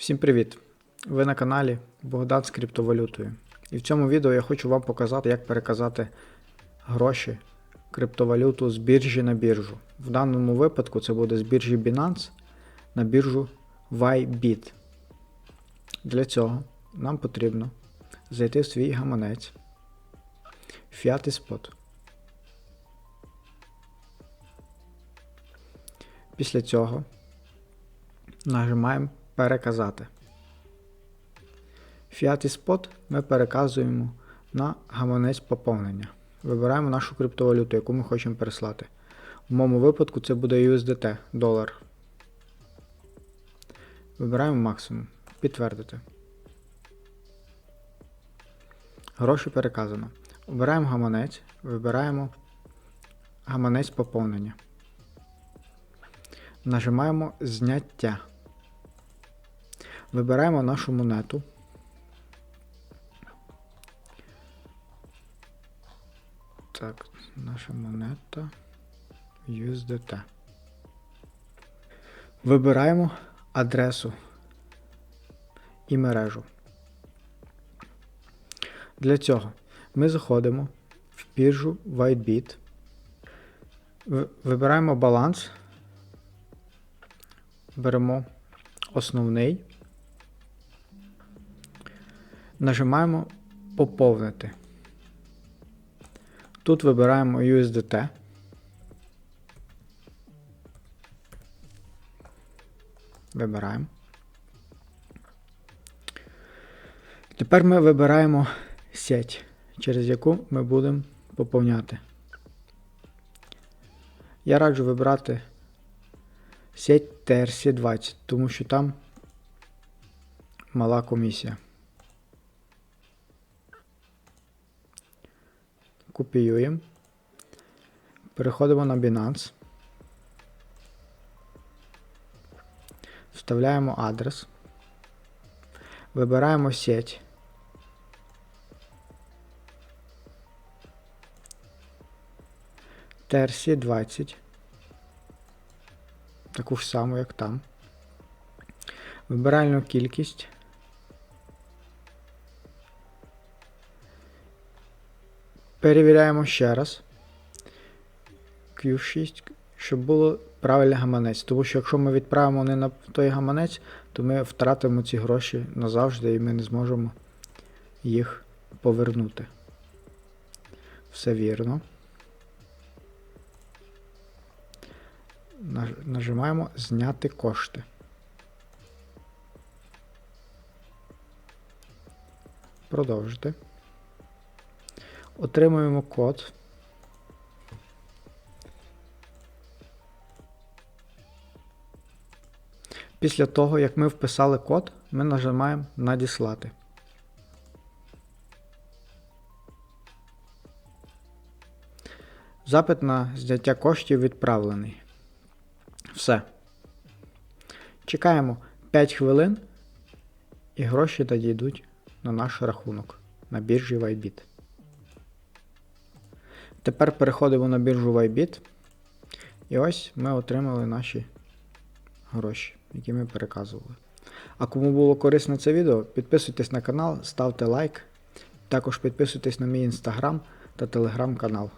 Всім привіт! Ви на каналі Богдан з криптовалютою. І в цьому відео я хочу вам показати, як переказати гроші, криптовалюту з біржі на біржу. В даному випадку це буде з біржі Binance на біржу YBit. Для цього нам потрібно зайти в свій гаманець Fiat Spot. Після цього нажимаємо переказати. Fiat Spot ми переказуємо на гаманець поповнення. Вибираємо нашу криптовалюту, яку ми хочемо переслати. В моєму випадку це буде USDT долар. Вибираємо максимум. Підтвердити. Гроші переказано. Обираємо гаманець, вибираємо гаманець поповнення. Нажимаємо зняття. Вибираємо нашу монету. Так, наша монета USDT. Вибираємо адресу і мережу. Для цього ми заходимо в біржу WhiteBit. Вибираємо баланс. Беремо основний. Нажимаємо Поповнити. Тут вибираємо USDT. Вибираємо. Тепер ми вибираємо сеть, через яку ми будемо поповняти. Я раджу вибрати сеть TRC20, тому що там мала комісія. Копіюємо. Переходимо на Binance. Вставляємо адрес. Вибираємо сеть. TRC 20. Таку ж саму, як там. Вибираємо кількість. Перевіряємо ще раз. Q6, щоб було правильний гаманець. Тому що якщо ми відправимо не на той гаманець, то ми втратимо ці гроші назавжди і ми не зможемо їх повернути. Все вірно. Нажимаємо Зняти кошти. Продовжити. Отримуємо код. Після того, як ми вписали код, ми нажимаємо Надіслати. Запит на зняття коштів відправлений. Все. Чекаємо 5 хвилин і гроші надійдуть на наш рахунок на біржіYbit. Тепер переходимо на біржу Вайбіт. І ось ми отримали наші гроші, які ми переказували. А кому було корисно це відео, підписуйтесь на канал, ставте лайк. Також підписуйтесь на мій інстаграм та телеграм канал.